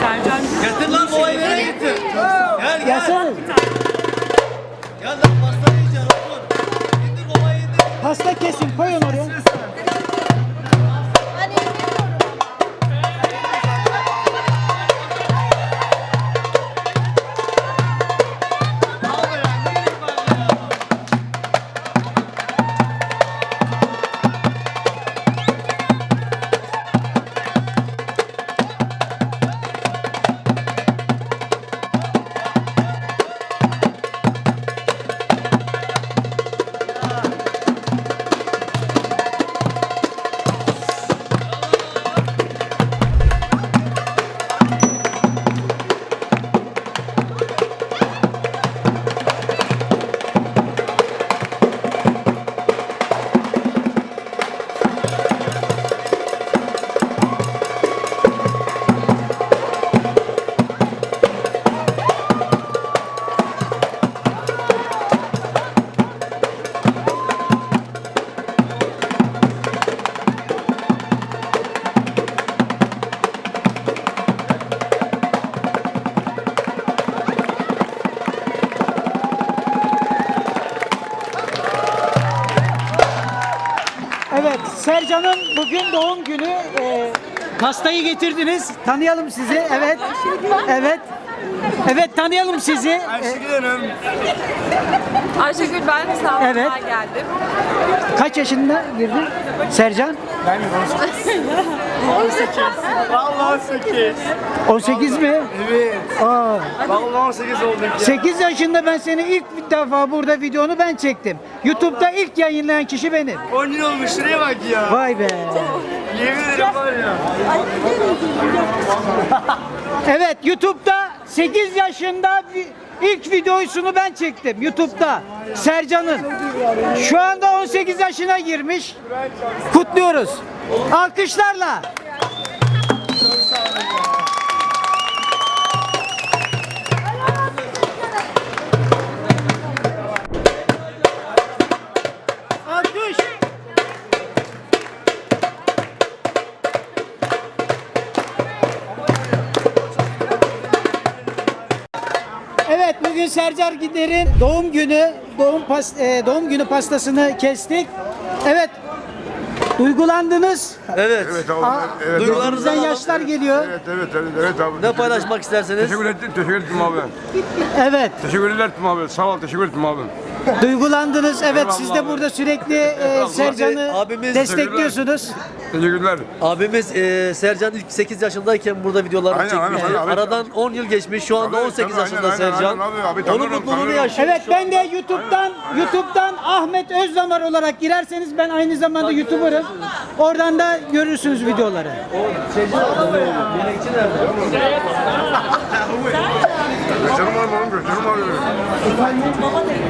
Çalacak? Getir lan bu nereye getir? Gel gel. Gelsene. Gel lan pasta yiyeceksin otur. İndir babayı indir. Pasta kesin koyun oraya. Sercan'ın bugün doğum günü. Ee, pastayı getirdiniz. Tanıyalım sizi. Evet. Evet. Evet, tanıyalım sizi. Ee, Ayşegül ben sağlıktan Evet. geldim. kaç yaşında girdin? Sercan? Vallahi 8. 18 mi? Evet. Aa, Vallahi 18 olduk ya. 8 yaşında ben seni ilk defa burada videonu ben çektim. YouTube'da ilk yayınlayan kişi benim. 10 yıl olmuş şuraya bak ya. Vay be. Yemin ederim var ya. Evet YouTube'da 8 yaşında ilk videosunu ben çektim YouTube'da. Sercan'ın. Şu anda 18 yaşına girmiş. Kutluyoruz. Alkışlarla. Evet bugün Sercar Gider'in doğum günü, doğum pas, e, doğum günü pastasını kestik. Evet. Duygulandınız. Evet. Evet abi. Aa, Evet, Gözünüzden alalım. yaşlar geliyor. evet, evet, evet, evet abi. Ne paylaşmak isterseniz? Teşekkür ettim, teşekkür ettim abi. Evet. Teşekkür ettim abi. Sağ ol, teşekkür ettim abi. Duygulandınız. Evet siz de burada sürekli e, Sercan'ı Abimiz- destekliyorsunuz. Teşekkürler. Abimiz e, Sercan ilk 8 yaşındayken burada videolarını Aynen, aynen, çekmişti. aynen, abi. Aradan 10 yıl geçmiş. Şu anda Tabii, 18 tabii, yaşında aynen, aynen, Sercan. aynen abi, abi, Onun mutluluğunu tanırım. yaşıyor. Evet şu ben de YouTube'dan YouTube'dan Ahmet Özdamar olarak girerseniz ben aynı zamanda YouTuber'ım. Oradan da görürsünüz videoları. Gösterim var mı oğlum? Gösterim var.